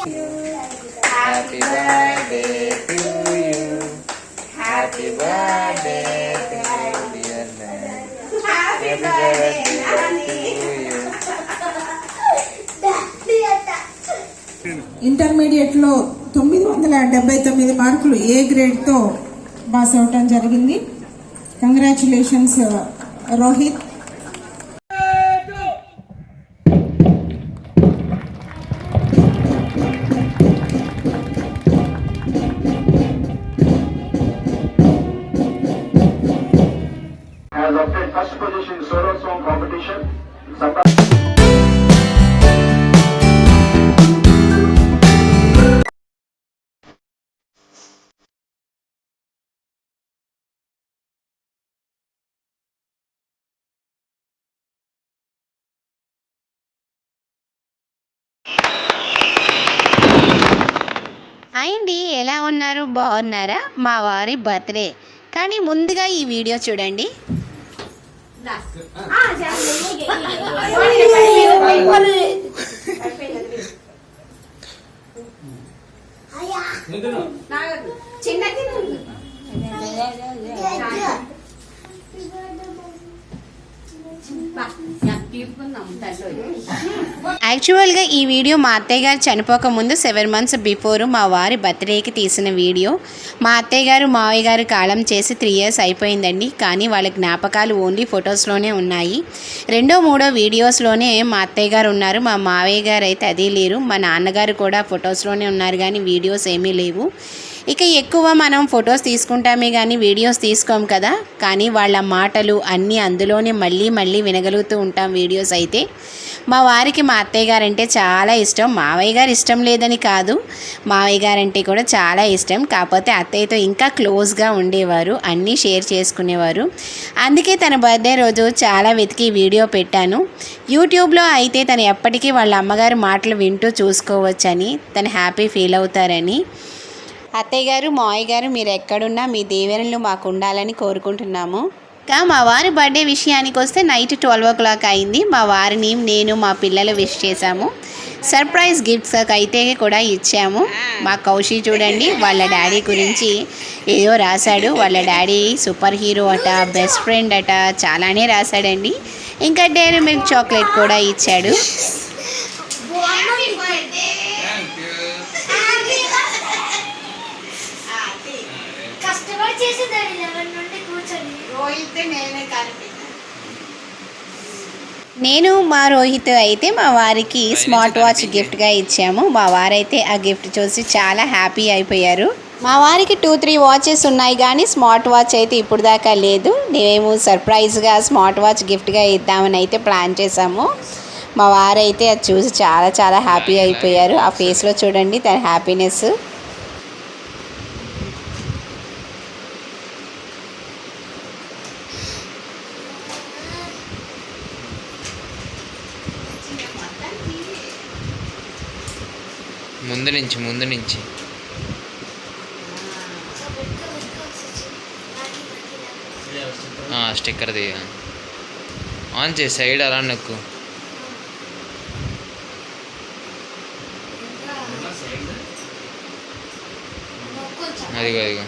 Happy birthday to you. Happy birthday to you, dear man. Happy birthday to you. ఇంటర్మీడియట్లో తొమ్మిది వందల డెబ్బై తొమ్మిది మార్కులు ఏ గ్రేడ్తో పాస్ అవటం జరిగింది కంగ్రాచులేషన్స్ రోహిత్ హాయ్ అండి ఎలా ఉన్నారు? బాగున్నారా? మా వారి బర్త్డే. కానీ ముందుగా ఈ వీడియో చూడండి. యాక్చువల్గా ఈ వీడియో మా అత్తయ్య గారు చనిపోక ముందు సెవెన్ మంత్స్ బిఫోర్ మా వారి బర్త్డేకి తీసిన వీడియో. మా అత్తయ్య గారు మావయ్య గారు కాలం చేసి త్రీ ఇయర్స్ అయిపోయిందండి. కానీ వాళ్ళ జ్ఞాపకాలు ఓన్లీ ఫొటోస్లోనే ఉన్నాయి. రెండో మూడో వీడియోస్లోనే మా అత్తయ్య గారు ఉన్నారు. మా మావయ్య గారు అయితే అదే లేరు. మా నాన్నగారు కూడా ఫొటోస్లోనే ఉన్నారు. కానీ వీడియోస్ ఏమీ లేవు. ఇక ఎక్కువ మనం ఫొటోస్ తీసుకుంటామే కానీ వీడియోస్ తీసుకోం కదా. కానీ వాళ్ళ మాటలు అన్నీ అందులోనే మళ్ళీ మళ్ళీ వినగలుగుతూ ఉంటాం వీడియోస్ అయితే. మా వారికి మా అత్తయ్య గారంటే చాలా ఇష్టం. మావయ్య గారు ఇష్టం లేదని కాదు. మావయ్య గారంటే కూడా చాలా ఇష్టం. కాకపోతే అత్తయ్యతో ఇంకా క్లోజ్గా ఉండేవారు. అన్నీ షేర్ చేసుకునేవారు. అందుకే తన బర్త్డే రోజు చాలా వెతికి వీడియో పెట్టాను. యూట్యూబ్లో అయితే తను ఎప్పటికీ వాళ్ళ అమ్మగారు మాటలు వింటూ చూసుకోవచ్చని తను హ్యాపీ ఫీల్ అవుతారని. అత్తయ్య గారు మావయ్య గారు మీరు ఎక్కడున్నా మీ దీవెనలు మాకు ఉండాలని కోరుకుంటున్నాము. ఇంకా మా వారి బర్త్డే విషయానికి వస్తే నైట్ ట్వెల్వ్ ఓ క్లాక్ అయింది. మా వారిని నేను మా పిల్లలు విష్ చేశాము. సర్ప్రైజ్ గిఫ్ట్స్ అయితే కూడా ఇచ్చాము. మా కౌశి చూడండి వాళ్ళ డాడీ గురించి ఏదో రాశాడు. వాళ్ళ డాడీ సూపర్ హీరో అట బెస్ట్ ఫ్రెండ్ అట చాలానే రాశాడండి. ఇంకా డైరీ మిల్క్ చాక్లెట్ కూడా ఇచ్చాడు. కష్టపడి చేసేదాన్ని లెవెన్ నుండి కూర్చొని. నేను మా రోహిత్ అయితే మా వారికి స్మార్ట్ వాచ్ గిఫ్ట్గా ఇచ్చాము. మా వారైతే ఆ గిఫ్ట్ చూసి చాలా హ్యాపీ అయిపోయారు. మా వారికి టూ త్రీ వాచెస్ ఉన్నాయి కానీ స్మార్ట్ వాచ్ అయితే ఇప్పుడు దాకా లేదు. మేము సర్ప్రైజ్గా స్మార్ట్ వాచ్ గిఫ్ట్గా ఇద్దామని అయితే ప్లాన్ చేసాము మా వారైతే అది చూసి చాలా చాలా హ్యాపీ అయిపోయారు. ఆ ఫేస్లో చూడండి తన హ్యాపీనెస్. ముందు నుంచి ముందు నుంచి. స్టిక్కర్ది ఆన్ చేసి సైడ్ అలా నొక్కు. అదిగో అదిగో.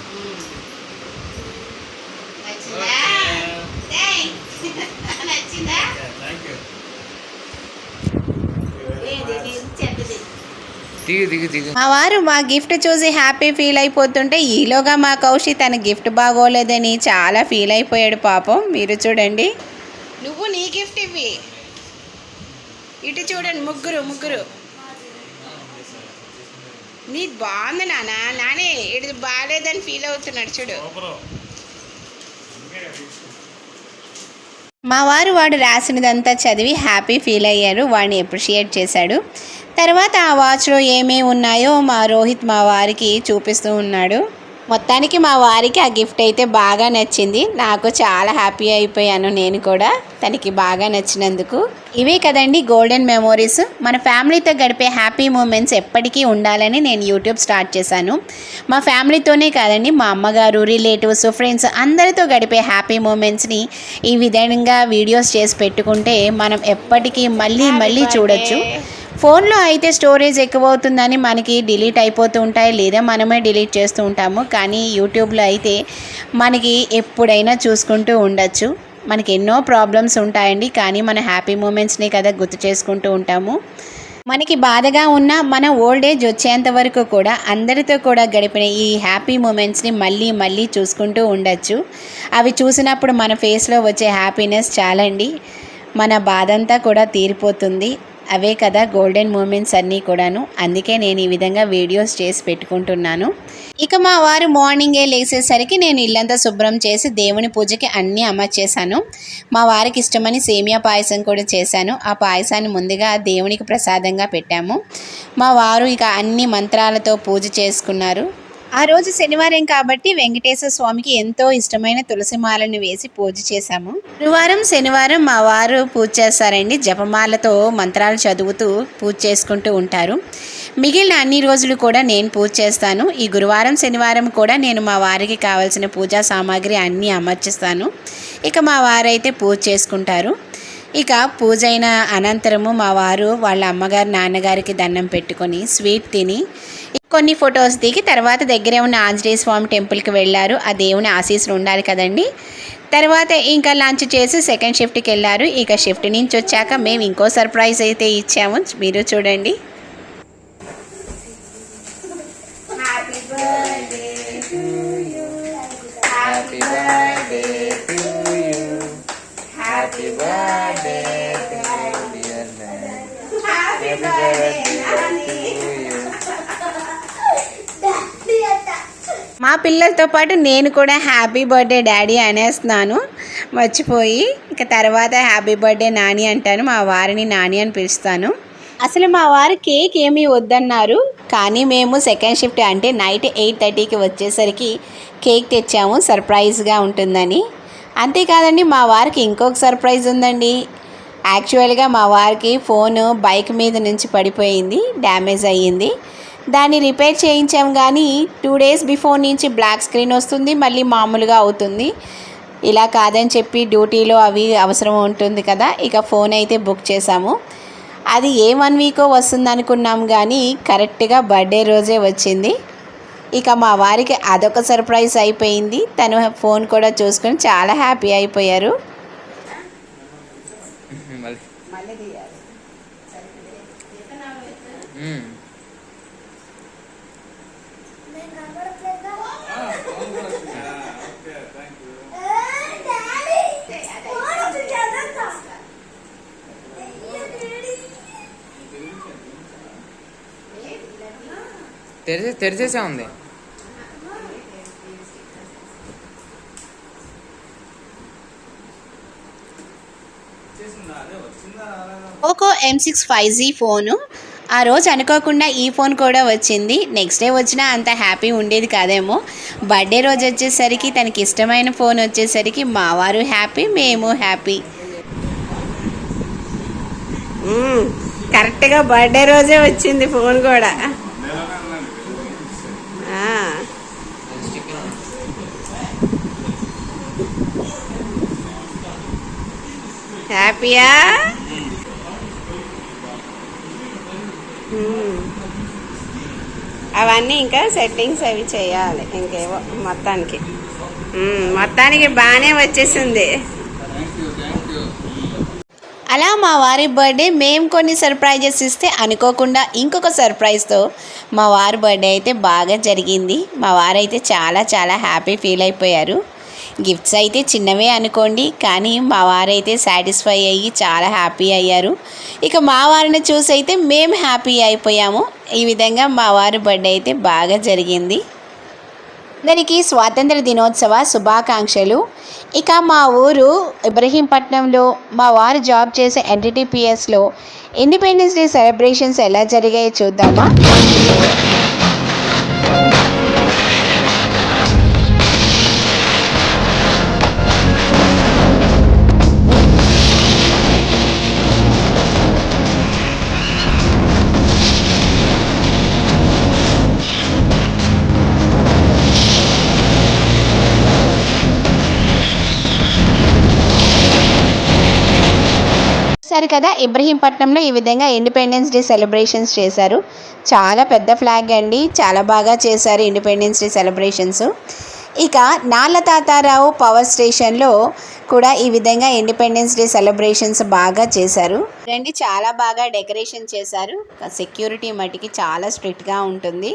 దిగు దిగు దిగు. మా వారు మా గిఫ్ట్ చూసి హ్యాపీ ఫీల్ అయిపోతుంటే ఈలోగా మా కౌశి తన గిఫ్ట్ బాగోలేదని చాలా ఫీల్ అయిపోయాడు పాపం. మీరు చూడండి. నువ్వు నీ గిఫ్ట్ ఇవ్వి. ఇటు చూడండి ముగ్గురు ముగ్గురు. నీ బాగుంది నాన్న నానే ఇది బాగాలేదని ఫీల్ అవుతున్నాడు చూడు. మా వారు వాడు రాసినదంతా చదివి హ్యాపీ ఫీల్ అయ్యారు. వాడిని అప్రిషియేట్ చేశాడు. తర్వాత ఆ వాచ్లో ఏమేమి ఉన్నాయో మా రోహిత్ మా వారికి చూపిస్తూ ఉన్నాడు. మొత్తానికి మా వారికి ఆ గిఫ్ట్ అయితే బాగా నచ్చింది. నాకు చాలా హ్యాపీ అయిపోయాను నేను కూడా. తనకి బాగా నచ్చినందుకు. ఇవే కదండి గోల్డెన్ మెమోరీస్. మన ఫ్యామిలీతో గడిపే హ్యాపీ మూమెంట్స్ ఎప్పటికీ ఉండాలని నేను యూట్యూబ్ స్టార్ట్ చేశాను. మా ఫ్యామిలీతోనే కాదండి మా అమ్మగారు రిలేటివ్స్ ఫ్రెండ్స్ అందరితో గడిపే హ్యాపీ మూమెంట్స్ని ఈ విధంగా వీడియోస్ చేసి పెట్టుకుంటే మనం ఎప్పటికీ మళ్ళీ మళ్ళీ చూడొచ్చు. ఫోన్లో అయితే స్టోరేజ్ ఎక్కువ అవుతుందని మనకి డిలీట్ అయిపోతూ ఉంటాయి లేదా మనమే డిలీట్ చేస్తూ ఉంటాము. కానీ యూట్యూబ్లో అయితే మనకి ఎప్పుడైనా చూసుకుంటూ ఉండొచ్చు. మనకి ఎన్నో ప్రాబ్లమ్స్ ఉంటాయండి. కానీ మన హ్యాపీ మూమెంట్స్ని కదా గుర్తు చేసుకుంటూ ఉంటాము. మనకి బాధగా ఉన్న మన ఓల్డ్ ఏజ్ వచ్చేంత వరకు కూడా అందరితో కూడా గడిపిన ఈ హ్యాపీ మూమెంట్స్ని మళ్ళీ మళ్ళీ చూసుకుంటూ ఉండొచ్చు. అవి చూసినప్పుడు మన ఫేస్లో వచ్చే హ్యాపీనెస్ చాలండి. మన బాధంతా కూడా తీరిపోతుంది. అవే కదా గోల్డెన్ మూమెంట్స్ అన్నీ కూడాను. అందుకే నేను ఈ విధంగా వీడియోస్ చేసి పెట్టుకుంటున్నాను. ఇక మా వారు మార్నింగే లేచేసరికి నేను ఇల్లంతా శుభ్రం చేసి దేవుని పూజకి అన్నీ అమర్చేశాను. మా వారికి ఇష్టమని సేమియా పాయసం కూడా చేశాను. ఆ పాయసాన్ని ముందుగా దేవునికి ప్రసాదంగా పెట్టాము. మా వారు ఇక అన్ని మంత్రాలతో పూజ చేసుకున్నారు. ఆ రోజు శనివారం కాబట్టి వెంకటేశ్వర స్వామికి ఎంతో ఇష్టమైన తులసి మాలను వేసి పూజ చేశాము. గురువారం శనివారం మా వారు పూజ చేస్తారండి. జపమాలతో మంత్రాలు చదువుతూ పూజ చేసుకుంటూ ఉంటారు. మిగిలిన అన్ని రోజులు కూడా నేను పూజ చేస్తాను. ఈ గురువారం శనివారం కూడా నేను మా వారికి కావాల్సిన పూజా సామాగ్రి అన్నీ అమర్చిస్తాను. ఇక మా వారైతే పూజ చేసుకుంటారు. ఇక పూజ అయిన అనంతరము మా వారు వాళ్ళ అమ్మగారు నాన్నగారికి దండం పెట్టుకొని స్వీట్ తిని కొన్ని ఫొటోస్ దిగి తర్వాత దగ్గరే ఉన్న ఆంజనేయ స్వామి టెంపుల్కి వెళ్ళారు. ఆ దేవుని ఆశీస్సులు ఉండాలి కదండి. తర్వాత ఇంకా లంచ్ చేసి సెకండ్ షిఫ్ట్కి వెళ్ళారు. ఇక షిఫ్ట్ నుంచి వచ్చాక మేము ఇంకో సర్ప్రైజ్ అయితే ఇచ్చాము. మీరు చూడండి. హ్యాపీ బర్త్డే మా పిల్లలతో పాటు నేను కూడా హ్యాపీ బర్త్డే డాడీ అనేస్తున్నాను. మర్చిపోయి ఇక తర్వాత హ్యాపీ బర్త్డే నాని అంటాను మా వారిని నాని అని పిలుస్తాను. అసలు మా వారు కేక్ ఏమీ వద్దన్నారు కానీ మేము సెకండ్ షిఫ్ట్ అంటే నైట్ ఎయిట్ థర్టీకి వచ్చేసరికి కేక్ తెచ్చాము సర్ప్రైజ్గా ఉంటుందని. అంతేకాదండి మా వారికి ఇంకొక సర్ప్రైజ్ ఉందండి. యాక్చువల్గా మా వారికి ఫోన్ బైక్ మీద నుంచి పడిపోయింది డ్యామేజ్ అయ్యింది. దాన్ని రిపేర్ చేయించాం కానీ టూ డేస్ బిఫోర్ నుంచి బ్లాక్ స్క్రీన్ వస్తుంది మళ్ళీ మామూలుగా అవుతుంది. ఇలా కాదని చెప్పి డ్యూటీలో అవి అవసరం ఉంటుంది కదా ఇక ఫోన్ అయితే బుక్ చేసాము అది ఏ వన్ వీకో వస్తుంది అనుకున్నాం కానీ కరెక్ట్గా బర్త్డే రోజే వచ్చింది. ఇక మా వారికి అదొక సర్ప్రైజ్ అయిపోయింది. తను ఫోన్ కూడా చూసుకొని చాలా హ్యాపీ అయిపోయారు. మళ్ళీ మ్మ్. నేను కనబడట్లేదా? ఏ, డాడీ! ఫోన్ వచ్చి చేద్దాం. అయ్యో, డాడీ. తెరిచే తెరిచేసే ఉంది Poco M six five G phone ఆ రోజు అనుకోకుండా ఈ ఫోన్ కూడా వచ్చింది. నెక్స్ట్ డే వచ్చినా అంత హ్యాపీ ఉండేది కాదేమో. బర్త్డే రోజు వచ్చేసరికి తనకి ఇష్టమైన ఫోన్ వచ్చేసరికి మా వారు హ్యాపీ మేము హ్యాపీ కరెక్ట్గా బర్త్డే రోజే వచ్చింది ఫోన్ కూడా. హ్యాపీయా మ్మ్. అవన్నీ ఇంకా సెట్టింగ్స్ అవి చేయాలి ఇంకేవో మొత్తానికి. మ్మ్. మొత్తానికి బాగానే వచ్చేసింది. అలా మా వారి బర్త్డే మేము కొన్ని సర్ప్రైజెస్ ఇస్తే అనుకోకుండా ఇంకొక సర్ప్రైజ్తో మా వారి బర్త్డే అయితే బాగా జరిగింది. మా వారైతే చాలా చాలా హ్యాపీ ఫీల్ అయిపోయారు. గిఫ్ట్స్ అయితే చిన్నవే అనుకోండి కానీ మా వారైతే సాటిస్ఫై అయ్యి చాలా హ్యాపీ అయ్యారు. ఇక మా వారిని చూసి అయితే మేము హ్యాపీ అయిపోయాము. ఈ విధంగా మా వారి బర్త్డే అయితే బాగా జరిగింది. అందరికీ స్వాతంత్ర దినోత్సవ శుభాకాంక్షలు. ఇక మా ఊరు ఇబ్రహీంపట్నంలో మా వారు జాబ్ చేసే ఎన్టీటీపీఎస్లో ఇండిపెండెన్స్ డే సెలబ్రేషన్స్ ఎలా జరిగాయో చూద్దామా? చూశారు కదా. ఇబ్రహీంపట్నంలో ఈ విధంగా ఇండిపెండెన్స్ డే సెలబ్రేషన్స్ చేశారు. చాలా పెద్ద ఫ్లాగ్ అండి. చాలా బాగా చేశారు ఇండిపెండెన్స్ డే సెలబ్రేషన్స్ ఇక నాళ్ళ తాతారావు పవర్ స్టేషన్లో కూడా ఈ విధంగా ఇండిపెండెన్స్ డే సెలబ్రేషన్స్ బాగా చేశారు. రండి చాలా బాగా డెకరేషన్ చేశారు. సెక్యూరిటీ మటుకి చాలా స్ట్రిక్ట్గా ఉంటుంది.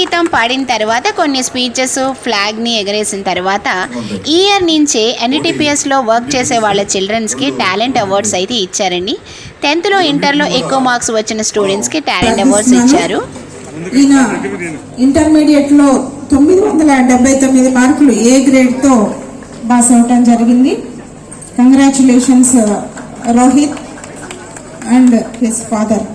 గీతం పాడిన తర్వాత కొన్ని స్పీచెస్ ఫ్లాగ్ని ఎగరేసిన తర్వాత ఈ ఇయర్ నుంచే ఎన్ఈటిపిఎస్లో వర్క్ చేసే వాళ్ళ చిల్డ్రన్స్కి టాలెంట్ అవార్డ్స్ అయితే ఇచ్చారండి. టెన్త్లో ఇంటర్లో ఎక్కువ మార్క్స్ వచ్చిన స్టూడెంట్స్కి టాలెంట్ అవార్డ్స్ ఇచ్చారు. ఈయన ఇంటర్మీడియట్లో తొమ్మిది వందల డెబ్బై తొమ్మిది మార్కులు ఏ గ్రేడ్తో పాస్ అవటం జరిగింది. Congratulations Rohit and his father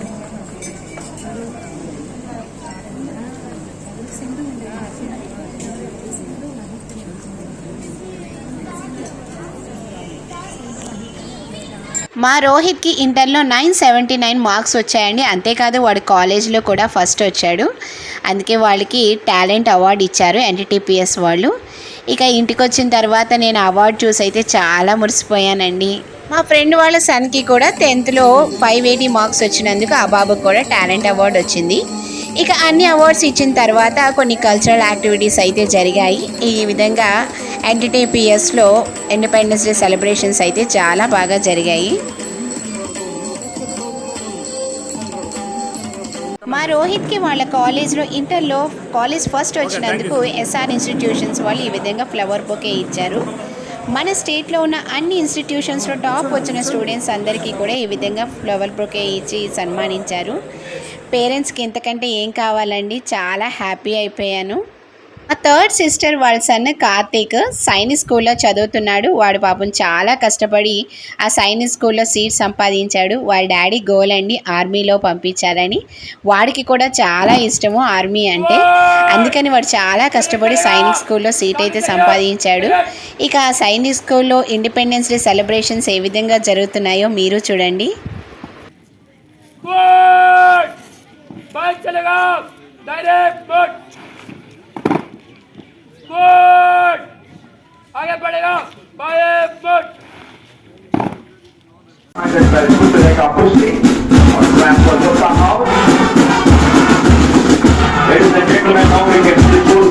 మా రోహిత్కి ఇంటర్లో నైన్ సెవెంటీ నైన్ మార్క్స్ వచ్చాయండి. అంతేకాదు వాడు కాలేజ్లో కూడా ఫస్ట్ వచ్చాడు. అందుకే వాళ్ళకి టాలెంట్ అవార్డు ఇచ్చారు ఎన్టీటీపీఎస్ వాళ్ళు. ఇక ఇంటికి వచ్చిన తర్వాత నేను అవార్డు చూసి అయితే చాలా మురిసిపోయానండి. మా ఫ్రెండ్ వాళ్ళ సన్కి కూడా టెన్త్లో ఫైవ్ ఎయిటీ మార్క్స్ వచ్చినందుకు ఆ బాబుకు కూడా టాలెంట్ అవార్డు వచ్చింది. ఇక అన్ని అవార్డ్స్ ఇచ్చిన తర్వాత కొన్ని కల్చరల్ యాక్టివిటీస్ అయితే జరిగాయి. ఈ విధంగా ఎన్టీటీపీఎస్లో ఇండిపెండెన్స్ డే సెలబ్రేషన్స్ అయితే చాలా బాగా జరిగాయి. మా రోహిత్కి వాళ్ళ కాలేజ్లో ఇంటర్లో కాలేజ్ ఫస్ట్ వచ్చినందుకు ఎస్ఆర్ ఇన్స్టిట్యూషన్స్ వాళ్ళు ఈ విధంగా ఫ్లవర్ బొకే ఇచ్చారు. మన స్టేట్లో ఉన్న అన్ని ఇన్స్టిట్యూషన్స్లో టాప్ వచ్చిన స్టూడెంట్స్ అందరికీ కూడా ఈ విధంగా ఫ్లవర్ బొకే ఇచ్చి సన్మానించారు. పేరెంట్స్కి ఇంతకంటే ఏం కావాలండి? చాలా హ్యాపీ అయిపోయాను. మా థర్డ్ సిస్టర్ వాళ్ళ సన్ కార్తీక్ సైనిక్ స్కూల్లో చదువుతున్నాడు. వాడు పాపం చాలా కష్టపడి ఆ సైనిక్ స్కూల్లో సీట్ సంపాదించాడు. వాళ్ళ డాడీ గోల్ అండి ఆర్మీలో పంపించారని వాడికి కూడా చాలా ఇష్టము ఆర్మీ అంటే. అందుకని వాడు చాలా కష్టపడి సైనిక్ స్కూల్లో సీట్ అయితే సంపాదించాడు. ఇక ఆ సైనిక్ స్కూల్లో ఇండిపెండెన్స్ డే సెలబ్రేషన్స్ ఏ విధంగా జరుగుతున్నాయో మీరు చూడండి. गुड फुट आगे बढ़ेगा बाय फुट का पुष्टि और ट्रांसफ़र का house Ladies and gentlemen, now we get to the full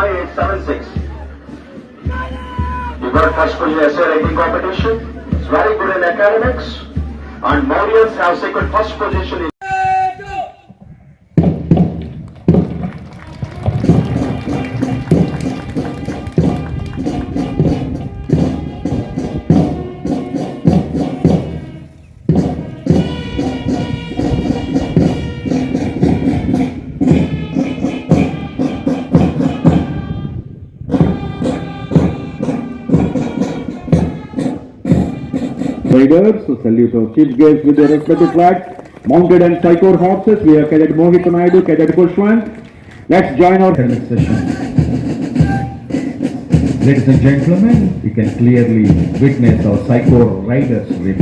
5876. You got first position in SLAT competition, it's very good in academics, and Morians have secured first position in Riders, so salute our chief guests with their respective flags. Mounted and Psychor horses, we have Cadet Mohit Naidu, Cadet Kushwant. Let's join our session. Ladies and gentlemen, you can clearly witness our Psychor riders with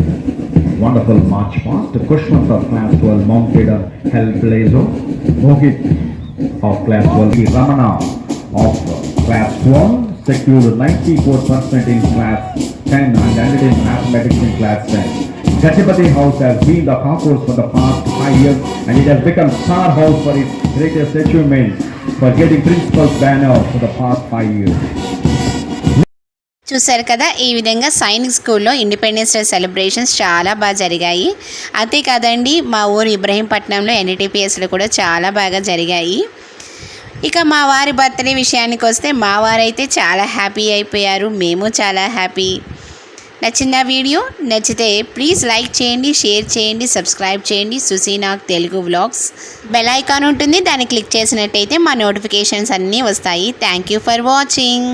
wonderful march past. The Kushwant of class 12 mounted on Hellblazer. Mohit of class 12, Ramana of class 12 secured 94% in class 10 and entertain mathematics in class 10. Gachipati House has been the concourse for the past five years and it has become star house for its greatest achievement for getting principal's banner for the past five years. చూశారు కదా ఈ విధంగా సైనిక్ స్కూల్లో independence day celebrations చాలా బాగా జరిగాయి అంతేకాదండి మా ఊరు ఇబ్రహీంపట్నంలో ఎన్టీపీఎస్లు కూడా చాలా బాగా జరిగాయి ఇక మా వారి బర్త్డే విషయానికి వస్తే మా వారైతే చాలా హ్యాపీ అయిపోయారు మేము చాలా హ్యాపీ నచ్చిన వీడియో నచ్చితే ప్లీజ్ లైక్ చేయండి షేర్ చేయండి సబ్స్క్రైబ్ చేయండి. Susinag Telugu vlogs. Bell icon ఉంటుంది. దాన్ని క్లిక్ చేసినట్టయితే మా నోటిఫికేషన్స్ అన్నీ వస్తాయి. Thank you for watching.